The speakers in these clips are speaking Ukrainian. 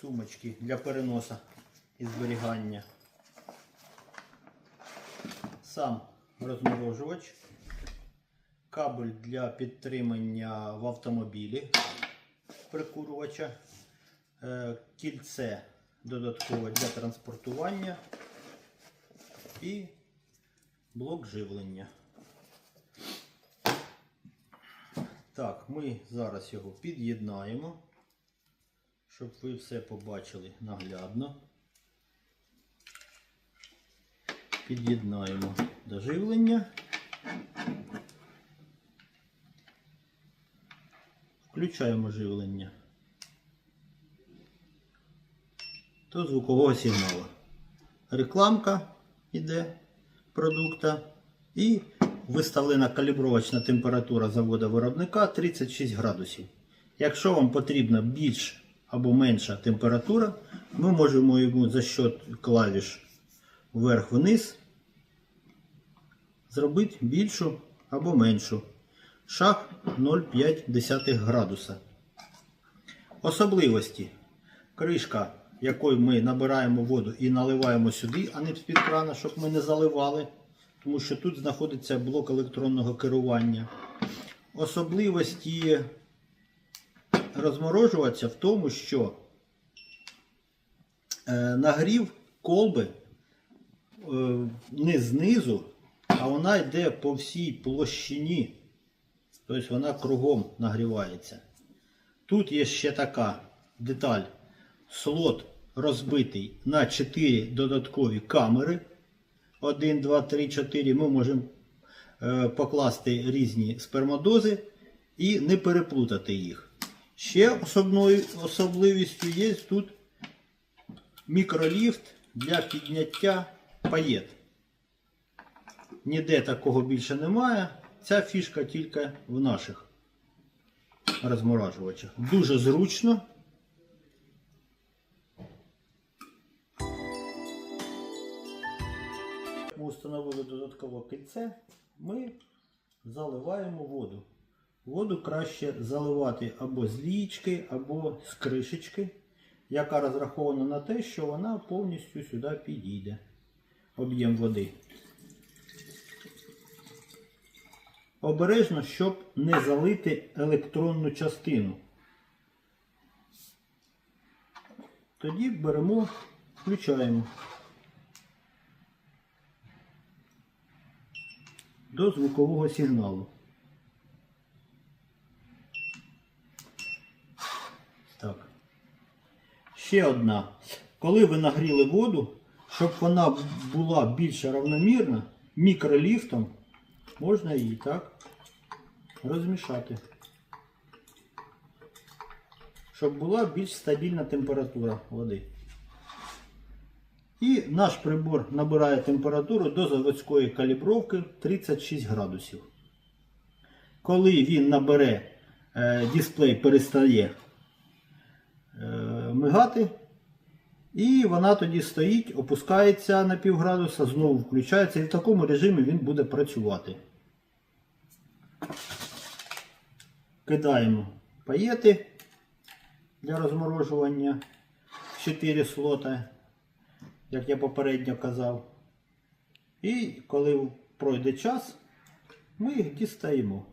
трубочки для переносу і зберігання. Сам розморожувач, кабель для підтримання в автомобілі прикурювача, е, кільце додаткове для транспортування і блок живлення. Так, ми зараз його під'єднаємо, щоб ви все побачили наглядно. Під'єднаємо до живлення. Включаємо живлення до звукового сигналу. Рекламка йде продукта і виставлена калібровочна температура заводу виробника 36 градусів. Якщо вам потрібна більш або менша температура, ми можемо йому за счет клавіш вверх-вниз зробити більшу або меншу. Шаг 0,5 градуса. Особливості. Кришка, якою ми набираємо воду і наливаємо сюди, а не з-під крана, щоб ми не заливали, тому що тут знаходиться блок електронного керування. Особливості розморожуватися в тому, що е, нагрів колби е, не знизу, а вона йде по всій площині. Тобто вона кругом нагрівається. Тут є ще така деталь. Слот розбитий на 4 додаткові камери. 1, 2, 3, 4. Ми можемо е, покласти різні спермодози і не переплутати їх. Ще особною особливістю є тут мікроліфт для підняття паєт. Ніде такого більше немає. Ця фішка тільки в наших розморажувачах. Дуже зручно. Ми встановили додаткове кільце, ми заливаємо воду. Воду краще заливати або з лічки, або з кришечки, яка розрахована на те, що вона повністю сюди підійде. Об'єм води. Обережно, щоб не залити електронну частину. Тоді беремо, включаємо до звукового сигналу. Так. Ще одна. Коли ви нагріли воду, щоб вона була більш равномірна, мікроліфтом можна її так розмішати. Щоб була більш стабільна температура води. І наш прибор набирає температуру до заводської калібровки 36 градусів. Коли він набере, е, дисплей перестає е, мигати, і вона тоді стоїть, опускається на пів градуса, знову включається і в такому режимі він буде працювати. Кидаємо паєти для розморожування 4 слота, як я попередньо казав. І коли пройде час, ми їх дістаємо.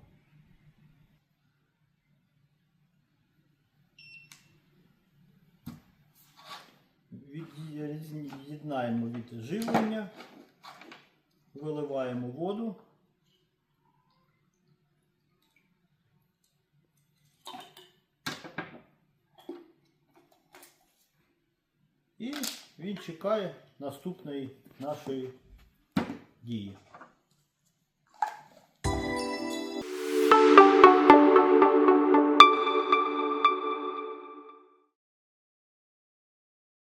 Від'єднаємо від живлення, виливаємо воду. І він чекає наступної нашої дії.